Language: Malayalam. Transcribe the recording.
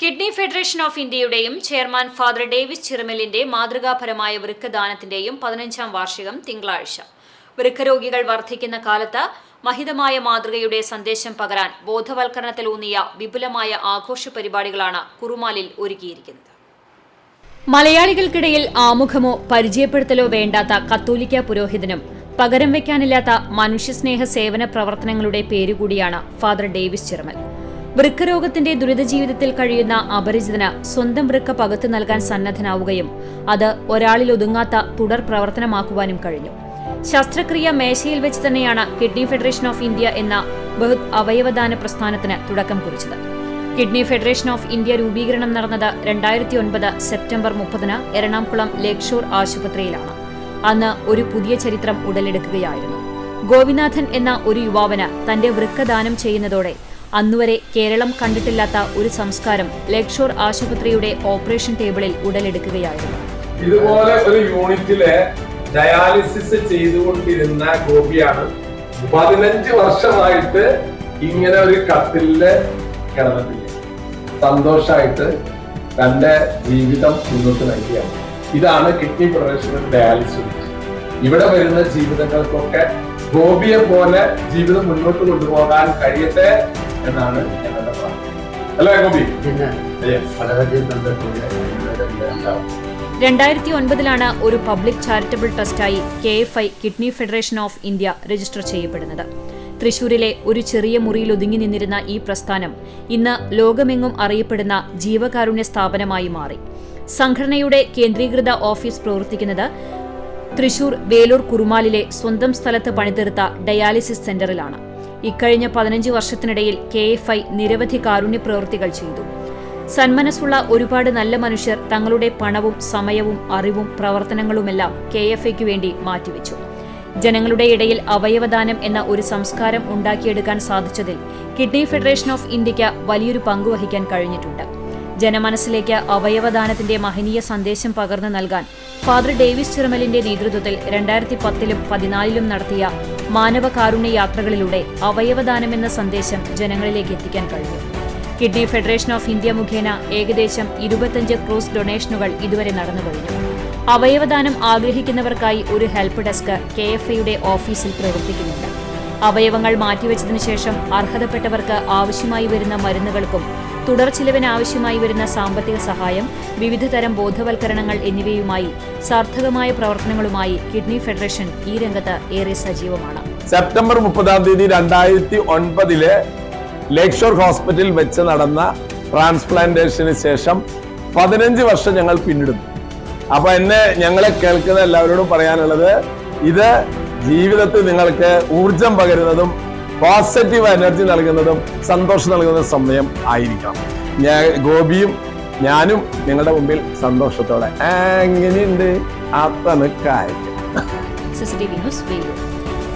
കിഡ്നി ഫെഡറേഷൻ ഓഫ് ഇന്ത്യയുടെയും ചെയർമാൻ ഫാദർ ഡേവിസ് ചിറമലിന്റെ മാതൃകാപരമായ വൃക്കദാനത്തിന്റെയും പതിനഞ്ചാം വാർഷികം തിങ്കളാഴ്ച. വൃക്കരോഗികൾ വർദ്ധിക്കുന്ന കാലത്ത് മഹിതമായ മാതൃകയുടെ സന്ദേശം പകരാൻ ബോധവൽക്കരണത്തിലൂന്നിയ വിപുലമായ ആഘോഷ പരിപാടികളാണ് കുറുമാലിൽ ഒരുക്കിയിരിക്കുന്നത്. മലയാളികൾക്കിടയിൽ ആമുഖമോ പരിചയപ്പെടുത്തലോ വേണ്ടാത്ത കത്തോലിക്ക പുരോഹിതനും പകരം വയ്ക്കാനില്ലാത്ത മനുഷ്യസ്നേഹ സേവന പ്രവർത്തനങ്ങളുടെ പേരുകൂടിയാണ് ഫാദർ ഡേവിസ് ചിറമൽ. വൃക്കരോഗത്തിന്റെ ദുരിത ജീവിതത്തിൽ കഴിയുന്ന അപരിചിതന് സ്വന്തം വൃക്ക പകത്തു നൽകാൻ സന്നദ്ധനാവുകയും അത് ഒരാളിൽ ഒതുങ്ങാത്ത തുടർ പ്രവർത്തനമാക്കുവാനും കഴിഞ്ഞു. ശസ്ത്രക്രിയ മേശയിൽ വെച്ച് തന്നെയാണ് കിഡ്നി ഫെഡറേഷൻ ഓഫ് ഇന്ത്യ എന്ന ബഹുത് അവയവദാന പ്രസ്ഥാനത്തിന് തുടക്കം കുറിച്ചത്. കിഡ്നി ഫെഡറേഷൻ ഓഫ് ഇന്ത്യ രൂപീകരണം നടന്നത് രണ്ടായിരത്തി ഒൻപത് സെപ്റ്റംബർ മുപ്പതിന് എറണാകുളം ലേക്ഷോർ ഷോർ ആശുപത്രിയിലാണ്. അന്ന് ഒരു പുതിയ ചരിത്രം ഉടലെടുക്കുകയായിരുന്നു. ഗോപിനാഥൻ എന്ന ഒരു യുവാവിന് തന്റെ വൃക്കദാനം ചെയ്യുന്നതോടെ അന്നുവരെ കേരളം കണ്ടിട്ടില്ലാത്ത ഒരു സംസ്കാരം ലക്ഷോർ ഷോർ ആശുപത്രിയുടെ ഓപ്പറേഷൻ ടേബിളിൽ ഉടലെടുക്കുകയായിരുന്നു. ഇതുപോലെ ഒരു യൂണിറ്റിലെ ഡയാലിസിസ് ചെയ്തുകൊണ്ടിരുന്ന ഗോപിയാണ് പതിനഞ്ച് വർഷമായിട്ട് ഇങ്ങനെ ഒരു കത്തിൽ കിടന്നിട്ടില്ല? സന്തോഷമായിട്ട് തന്റെ ജീവിതം മുന്നോട്ട് നയിക്കുകയാണ്. ഇതാണ് കിഡ്നി പ്രൊഡക്ഷൻ ഡയാലിസിസ്. ഇവിടെ വരുന്ന ജീവിതങ്ങൾക്കൊക്കെ ഗോപിയെ പോലെ ജീവിതം മുന്നോട്ട് കൊണ്ടുപോകാൻ കഴിയട്ടെ എന്നാണ് ഞങ്ങളുടെ പ്രാർത്ഥന. അല്ലേ ഗോപി? രണ്ടായിരത്തി ഒൻപതിലാണ് ഒരു public charitable ട്രസ്റ്റായി K F I kidney federation of India register ചെയ്യപ്പെടുന്നത്. തൃശൂരിലെ ഒരു ചെറിയ മുറിയിൽ ഒതുങ്ങി നിന്നിരുന്ന ഈ പ്രസ്ഥാനം ഇന്ന് ലോകമെങ്ങും അറിയപ്പെടുന്ന ജീവകാരുണ്യ സ്ഥാപനമായി മാറി. സംഘടനയുടെ കേന്ദ്രീകൃത ഓഫീസ് പ്രവർത്തിക്കുന്നത് തൃശൂർ വേലൂർ കുറുമാലിലെ സ്വന്തം സ്ഥലത്ത് പണിതീർത്ത ഡയാലിസിസ് സെന്ററിലാണ്. ഇക്കഴിഞ്ഞ പതിനഞ്ച് വർഷത്തിനിടയിൽ കെ എഫ് ഐ നിരവധി കാരുണ്യ പ്രവൃത്തികൾ ചെയ്തു. സന്മനസ്സുള്ള ഒരുപാട് നല്ല മനുഷ്യർ തങ്ങളുടെ പണവും സമയവും അറിവും പ്രവർത്തനങ്ങളുമെല്ലാം കെ എഫ് ഐക്ക് വേണ്ടി മാറ്റിവെച്ചു. ജനങ്ങളുടെ ഇടയിൽ അവയവദാനം എന്ന ഒരു സംസ്കാരം ഉണ്ടാക്കിയെടുക്കാൻ സാധിച്ചതിൽ കിഡ്നി ഫെഡറേഷൻ ഓഫ് ഇന്ത്യയ്ക്ക് വലിയൊരു പങ്കുവഹിക്കാൻ കഴിഞ്ഞിട്ടുണ്ട്. ജനമനസ്സിലേക്ക് അവയവദാനത്തിന്റെ മഹനീയ സന്ദേശം പകർന്നു നൽകാൻ ഫാദർ ഡേവിസ് ചിറമലിന്റെ നേതൃത്വത്തിൽ രണ്ടായിരത്തി പത്തിലും പതിനാലിലും നടത്തിയ മാനവ കാരുണ്യ യാത്രകളിലൂടെ അവയവദാനം എന്ന സന്ദേശം ജനങ്ങളിലേക്ക് എത്തിക്കാൻ കഴിഞ്ഞു. കിഡ്നി ഫെഡറേഷൻ ഓഫ് ഇന്ത്യ മുഖേന ഏകദേശം ഇരുപത്തഞ്ച് ക്രോസ് ഡൊണേഷനുകൾ ഇതുവരെ നടന്നു കഴിഞ്ഞു. അവയവദാനം ആഗ്രഹിക്കുന്നവർക്കായി ഒരു ഹെൽപ്പ് ഡെസ്ക് കെ എഫ് ഐയുടെ ഓഫീസിൽ പ്രവർത്തിക്കുന്നുണ്ട്. അവയവങ്ങൾ മാറ്റിവെച്ചതിനു ശേഷം അർഹതപ്പെട്ടവർക്ക് ആവശ്യമായി വരുന്ന മരുന്നുകൾക്കും തുടർ ചിലവിന് ആവശ്യമായി വരുന്ന സാമ്പത്തിക സഹായം വിവിധ തരം ബോധവൽക്കരണങ്ങൾ എന്നിവയുമായി സാർത്ഥകമായ പ്രവർത്തനങ്ങളുമായി കിഡ്നി ഫെഡറേഷൻ ഈ രംഗത്ത് ഏറെ സജീവമാണ്. സെപ്റ്റംബർ മുപ്പതാം തീയതി രണ്ടായിരത്തി ഒൻപതിലെ ലേക്ഷോർ ഷോർ ഹോസ്പിറ്റലിൽ വെച്ച് നടന്ന ട്രാൻസ്പ്ലാന്റേഷന് ശേഷം പതിനഞ്ച് വർഷം ഞങ്ങൾ പിന്നിടുന്നു. അപ്പൊ എന്നെ ഞങ്ങളെ കേൾക്കുന്ന എല്ലാവരോടും പറയാനുള്ളത് ഇത് ജീവിതത്തിൽ നിങ്ങൾക്ക് ഊർജം പകരുന്നതും പോസിറ്റീവ് എനർജി നൽകുന്നതും സന്തോഷം നൽകുന്ന സമയം ആയിരിക്കണം. ഞാൻ ഗോപിയും ഞാനും നിങ്ങളുടെ മുമ്പിൽ സന്തോഷത്തോടെ. "ആ, എങ്ങനെയുണ്ട്? അത്തണ് കാര്യം സിസിടിവി ന്യൂസ്